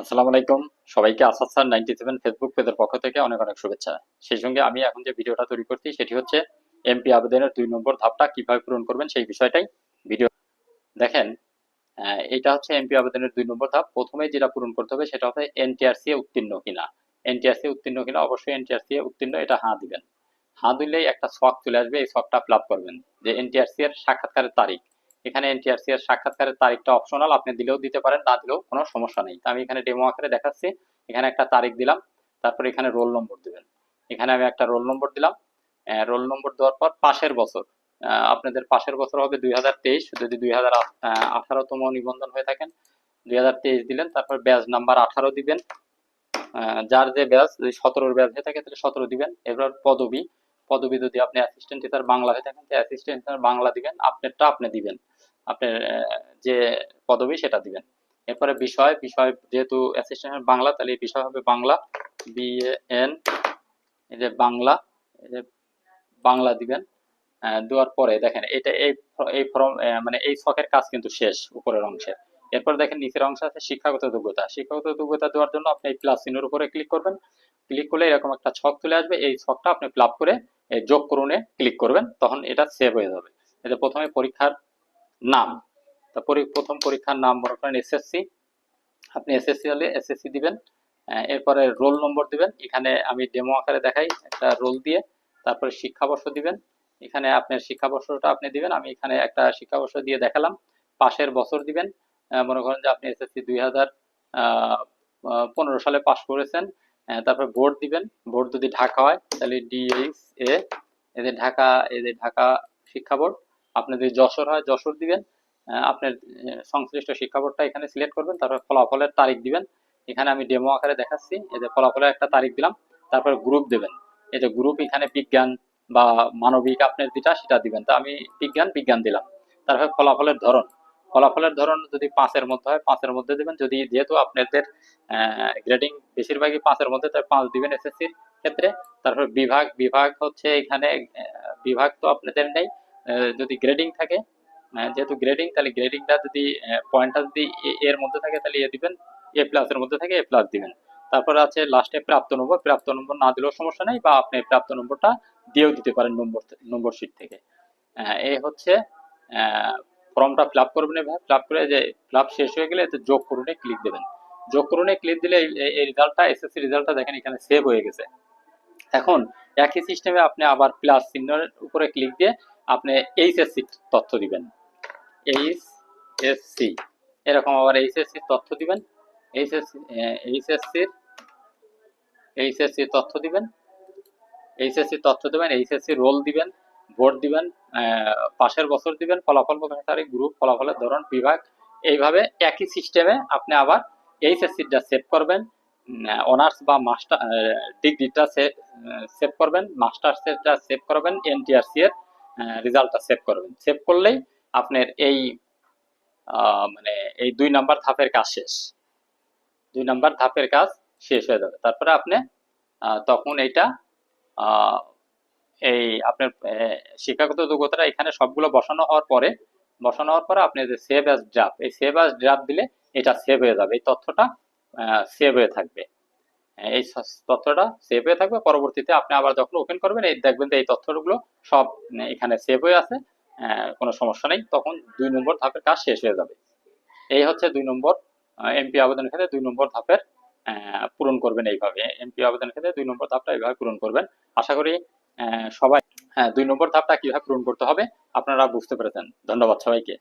আসসালামু আলাইকুম। সবাইকে Asad sir ninety seven Facebook পেজের পক্ষ থেকে অনেক অনেক শুভেচ্ছা। সেই সঙ্গে আমি এখন যে ভিডিওটা তৈরি করছি, সেটি হচ্ছে এমপি আবেদনের দুই নম্বর ধাপটা কীভাবে পূরণ করবেন সেই বিষয়টাই ভিডিও। দেখেন এটা হচ্ছে এমপি আবেদনের দুই নম্বর ধাপ। প্রথমে যেটা পূরণ করতে হবে সেটা হচ্ছে এনটিআরসি উত্তীর্ণ কিনা। এনটিআরসি উত্তীর্ণ কিনা? অবশ্যই এনটিআরসি উত্তীর্ণ, এটা হাঁ দিবেন। হাঁ দিলেই একটা শখ চলে আসবে, এই শখটা ফিল করবেন। যে এনটিআরসি এর সাক্ষাৎকারের তারিখ এখানে এনটিআরসি এর সাক্ষাৎকারের তারিখটা অপশনাল আপনি দিলেও দিতে পারেন, না দিলেও কোনো সমস্যা নেই। তো আমি এখানে ডেমো আকারে দেখাচ্ছি। এখানে একটা তারিখ দিলাম, তারপর এখানে রোল নম্বর দিবেন। এখানে আমি একটা রোল নম্বর দিলাম। রোল নম্বর দেওয়ার পর পাশের বছর আপনাদের পাশের বছর হবে দুই হাজার তেইশ। যদি দুই হাজার আঠারোতম নিবন্ধন হয়ে থাকেন, দুই হাজার তেইশ দিলেন, তারপর ব্যাজ নাম্বার আঠারো দিবেন। যার যে ব্যাজ যদি সতেরোর ব্যাজ হয়ে থাকে, তাহলে সতেরো দিবেন। এবার পদবি পদবি যদি আপনি অ্যাসিস্ট্যান্ট টিচার বাংলা হয়ে থাকেন অ্যাসিস্ট্যান্ট টিচার বাংলা দিবেন, আপনারটা আপনি দিবেন। আপনার যে পদবি সেটা দিবেন। এরপরে বিষয় বিষয় যেহেতু অ্যাসিস্ট্যান্ট বাংলা, তাহলে বিষয় হবে বাংলা বি এন এই যে বাংলা, এই যে বাংলা দিবেন। দেওয়ার পরে দেখেন, এটা এই এই ফর্ম মানে এই ছকের কাজ কিন্তু শেষ উপরের অংশের এরপর দেখেন নিচের অংশ আছে শিক্ষাগত যোগ্যতা। শিক্ষাগত যোগ্যতা দেওয়ার জন্য আপনি এই প্লাস চিহ্নের উপরে ক্লিক করবেন। ক্লিক করলে এরকম একটা ছক চলে আসবে। এই ছকটা আপনি প্লাপ করে যোগ করুনে ক্লিক করবেন। তখন এটা সেভ হয়ে যাবে। এটা প্রথমে পরীক্ষার নাম। তারপরে প্রথম পরীক্ষার নাম মনে করেন এসএসসি। আপনি এসএসসি হলে এসএসসি দিবেন এরপরে রোল নম্বর দিবেন। এখানে আমি ডেমো আকারে দেখাই, একটা রোল দিয়ে তারপরে শিক্ষাবর্ষ দিবেন। এখানে আপনার শিক্ষাবর্ষটা আপনি দিবেন, আমি এখানে একটা শিক্ষাবর্ষ দিয়ে দেখালাম। পাশের বছর দিবেন মনে করেন যে আপনি এসএসসি দুই হাজার পনেরো সালে পাশ করেছেন তারপর বোর্ড দিবেন। বোর্ড যদি ঢাকা হয়, তাহলে ডিএইচ এ এদের ঢাকা এদের ঢাকা শিক্ষা বোর্ড। আপনি যদি যশোর হয়, যশোর দিবেন আপনার সংশ্লিষ্ট শিক্ষা বোর্ডটা এখানে সিলেক্ট করবেন, তারপর ফলাফলের তারিখ দিবেন। এখানে আমি ডেমো আকারে দেখাচ্ছি, এই যে ফলাফলের একটা তারিখ দিলাম, তারপর গ্রুপ দেবেন। এই যে গ্রুপ এখানে বিজ্ঞান বা মানবিক আপনার যেটা, সেটা দিবেন। তো আমি বিজ্ঞান বিজ্ঞান দিলাম। তারপর ফলাফলের ধরন। ফলাফলের ধরন যদি পাঁচের মধ্যে হয়, পাঁচের মধ্যে দিবেন। যদি যেহেতু আপনাদের গ্রেডিং বেশিরভাগই পাঁচের মধ্যে তাই পাঁচ দিবেন এসএসসির ক্ষেত্রে। তারপর বিভাগ বিভাগ হচ্ছে এখানে বিভাগ তো আপনাদের নেই। যদি গ্রেডিং থাকে যেহেতু গ্রেডিং তাহলে গ্রেডিংটা যদি পয়েন্টটা যদি এর মধ্যে থাকে, তাহলে এ দিবেন, এ প্লাসের মধ্যে থাকে, এ প্লাস দিবেন। তারপর আছে লাস্টে প্রাপ্ত নম্বর প্রাপ্ত নম্বর না দিলেও সমস্যা নেই, বা আপনি প্রাপ্ত নম্বরটা দিয়েও দিতে পারেন নম্বর নম্বর শিট থেকে। এই হচ্ছে ফর্মটা ফিল আপ করবেন এভাবে ফিল আপ করে যে ফিল আপ শেষ হয়ে গেলে যোগ করুনে ক্লিক দেবেন। যোগ করুনে ক্লিক দিলে এই রেজাল্টটা এসএসসি রেজাল্টটা দেখেন এখানে সেভ হয়ে গেছে। এখন একই সিস্টেমে আপনি আবার প্লাস চিহ্নের উপরে ক্লিক দিয়ে আপনি এইচএসসি তথ্য দিবেন। এইচ এরকম আবার এইচএসসি তথ্য দিবেন। এইচএসসি এইচএসসির এইচএসসি তথ্য দিবেন। এইচএসসি তথ্য দিবেন এইচএসসি রোল দিবেন ভোট দিবেন পাশের বছর দিবেন, ফলাফল তারিখ গ্রুপ ফলাফলের ধরন, বিভাগ, এইভাবে একই সিস্টেমে আপনি আবার এইচএসসিটা সেভ করবেন অনার্স বা মাস্টার ডিগ্রিটা সেভ করবেন মাস্টার্সেরটা সেভ করবেন এনটিআরসি এর। রেজাল্টটা সেভ করবেন। সেভ করলেই আপনার এই মানে এই দুই নাম্বার ধাপের কাজ শেষ। দুই নাম্বার ধাপের কাজ শেষ হয়ে যাবে। তারপরে আপনি তখন এইটা এই আপনার শিক্ষাগত যোগ্যতাটা এখানে সবগুলো বসানো হওয়ার পরে, বসানো হওয়ার পরে আপনি যে সেভ অ্যাজ ড্রাফট এই সেভ অ্যাজ ড্রাফট দিলে এটা সেভ হয়ে যাবে। এই তথ্যটা সেভ হয়ে থাকবে। এই তথ্যটা সেভ হয়ে থাকবে। পরবর্তীতে আপনি আবার যখন ওপেন করবেন, এই দেখবেন যে এই তথ্যগুলো সব এখানে সেভ হয়ে আছে কোনো সমস্যা নেই। তখন দুই নম্বর ধাপের কাজ শেষ হয়ে যাবে। এই হচ্ছে দুই নম্বর এমপি আবেদনের ক্ষেত্রে দুই নম্বর ধাপের পূরণ করবেন এইভাবে। এমপি আবেদনের ক্ষেত্রে দুই নম্বর ধাপটা এইভাবে পূরণ করবেন। আশা করি সবাই হ্যাঁ দুই নম্বর ধাপটা কীভাবে পূরণ করতে হবে আপনারা বুঝতে পেরেছেন। ধন্যবাদ সবাইকে।